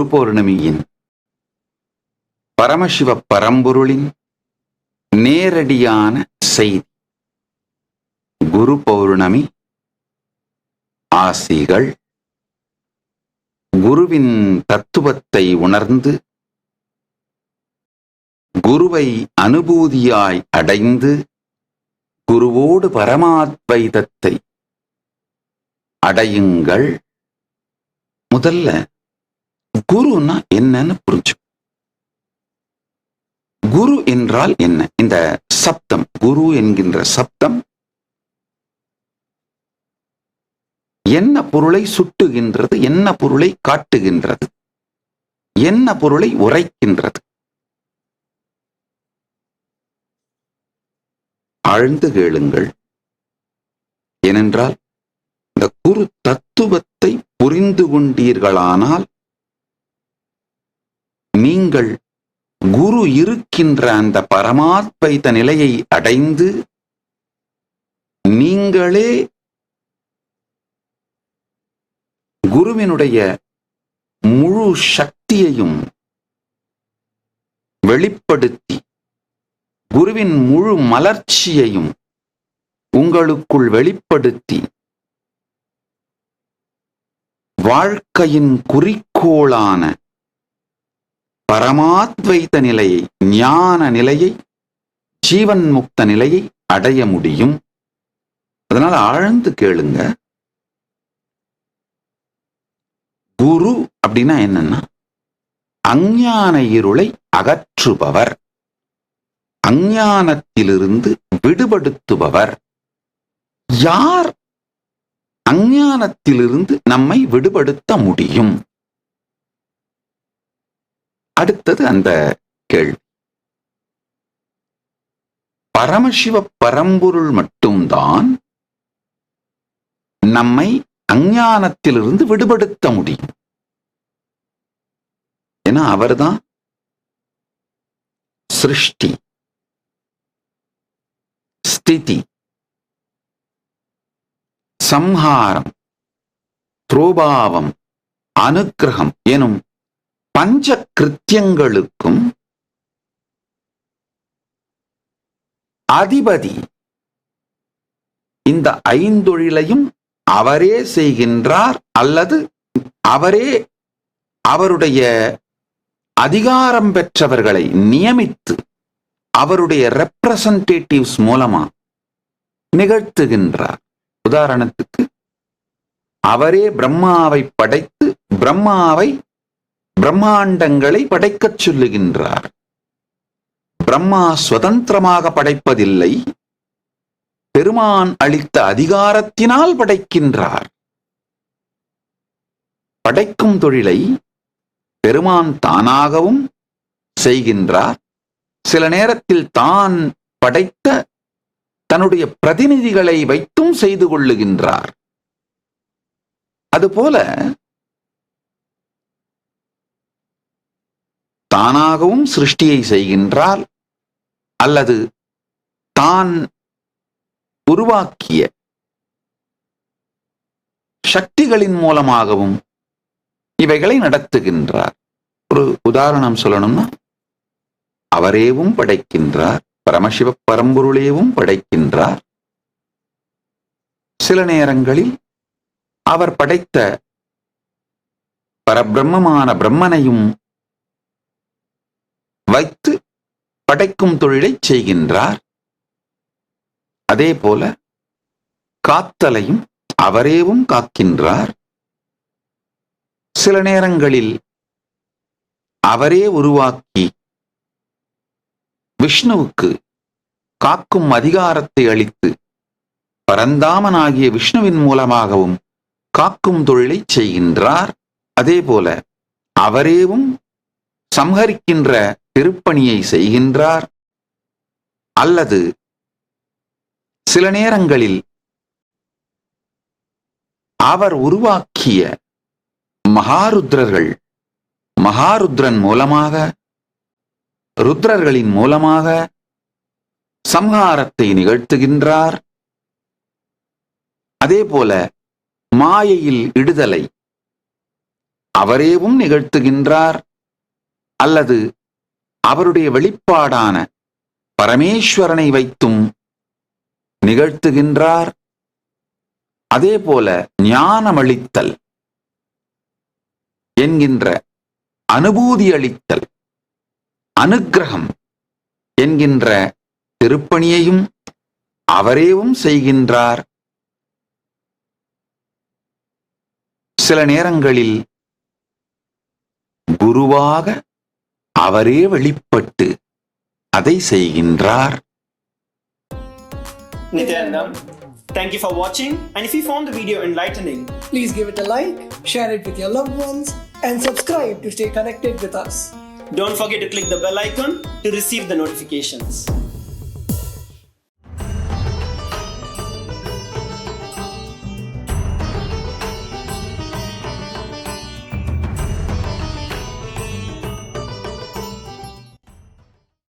குரு பௌர்ணமியின் பரமசிவ பரம்பொருளின் நேரடியான செய்தி. குரு பௌர்ணமி ஆசிகள் குருவின் தத்துவத்தை உணர்ந்து குருவை அனுபூதியாய் அடைந்து குருவோடு பரமாத்வைதத்தை அடையுங்கள். முதல்ல குருன்னா என்னன்னு புரிஞ்சு. குரு என்றால் என்ன? இந்த சப்தம் குரு என்கின்ற சப்தம் என்ன பொருளை சுட்டுகின்றது என்ன பொருளை காட்டுகின்றது என்ன பொருளை உரைக்கின்றது? ஆழ்ந்து கேளுங்கள். ஏனென்றால் இந்த குரு தத்துவத்தை புரிந்து கொண்டீர்களானால் நீங்கள் குரு இருக்கின்ற அந்த பரமாத்வைத நிலையை அடைந்து நீங்களே குருவினுடைய முழு சக்தியையும் வெளிப்படுத்தி குருவின் முழு மலர்ச்சியையும் உங்களுக்குள் வெளிப்படுத்தி வாழ்க்கையின் குறிக்கோளான பரமாத்வைத நிலையை ஞான நிலையை ஜீவன் முக்த நிலையை அடைய முடியும். அதனால ஆழ்ந்து கேளுங்க. குரு அப்படின்னா என்னன்னா அஞ்ஞான இருளை அகற்றுபவர். அஞ்ஞானத்திலிருந்து விடுபடுத்துபவர். யார் அஞ்ஞானத்திலிருந்து நம்மை விடுபடுத்த முடியும்? அடுத்தது அந்த கேள்வி. பரமசிவ பரம்பொருள் மட்டும்தான் நம்மை அஞ்ஞானத்திலிருந்து விடுபடுத்த முடியும். ஏன்னா அவர்தான் சிருஷ்டி ஸ்திதி சம்ஹாரம் புரோபாவம் அனுக்கிரகம் எனும் பஞ்ச கிருத்தியங்களுக்கும் அதிபதி இந்த ஐந்தொழிலையும் அவரே செய்கின்றார் அல்லது அவரே அவருடைய அதிகாரம் பெற்றவர்களை நியமித்து அவருடைய ரெப்ரசன்டேட்டிவ்ஸ் மூலமா நிகழ்த்துகின்றார். உதாரணத்துக்கு அவரே பிரம்மாவை படைத்து பிரம்மாவை பிரம்மாண்டங்களை படைக்கச் சொல்லுகின்றார். பிரம்மா சுதந்திரமாக படைப்பதில்லை. பெருமான் அளித்த அதிகாரத்தினால் படைக்கின்றார். படைக்கும் தொழிலை பெருமான் தானாகவும் செய்கின்றார். சில நேரத்தில் தான் படைத்த தன்னுடைய பிரதிநிதிகளை வைத்தும் செய்து கொள்ளுகின்றார். அதுபோல தானாகவும் சிருஷ்டியை செய்கின்றார் அல்லது தான் உருவாக்கிய சக்திகளின் மூலமாகவும் இவைகளை நடத்துகின்றார். ஒரு உதாரணம் சொல்லணும்னா அவரேவும் படைக்கின்றார் பரமசிவ பரம்பொருளேவும் படைக்கின்றார். சில நேரங்களில் அவர் படைத்த பரபிரம்மமான பிரம்மனையும் வைத்து படைக்கும் தொழிலை செய்கின்றார். அதே போல காத்தலையும் அவரேவும் காக்கின்றார். சில நேரங்களில் அவரே உருவாக்கி விஷ்ணுவுக்கு காக்கும் அதிகாரத்தை அளித்து பரந்தாமனாகிய விஷ்ணுவின் மூலமாகவும் காக்கும் தொழிலை செய்கின்றார். அதேபோல அவரேவும் சம்ஹரிக்கின்ற திருப்பணியை செய்கின்றார் அல்லது சில நேரங்களில் அவர் உருவாக்கிய மகாருத்ரர்கள் மகாருத்ரன் மூலமாக ருத்ரர்களின் மூலமாக சம்ஹாரத்தை நிகழ்த்துகின்றார். அதே போல மாயையில் இடுதலை அவரேவும் நிகழ்த்துகின்றார் அல்லது அவருடைய வெளிப்பாடான பரமேஸ்வரனை வைத்தும் நிகழ்த்துகின்றார். அதேபோல ஞானமளித்தல் என்கின்ற அனுபூதி அளித்தல் அனுக்கிரகம் என்கின்ற திருப்பணியையும் அவரேவும் செய்கின்றார். சில நேரங்களில் குருவாக அவரே வெளிப்பட்டு அதை செய்கின்றார் Nityanandam, thank you for watching. And if you found the video enlightening, Please give it a like, share it with your loved ones, and subscribe to stay connected with us. don't forget to click the bell icon to receive the notifications.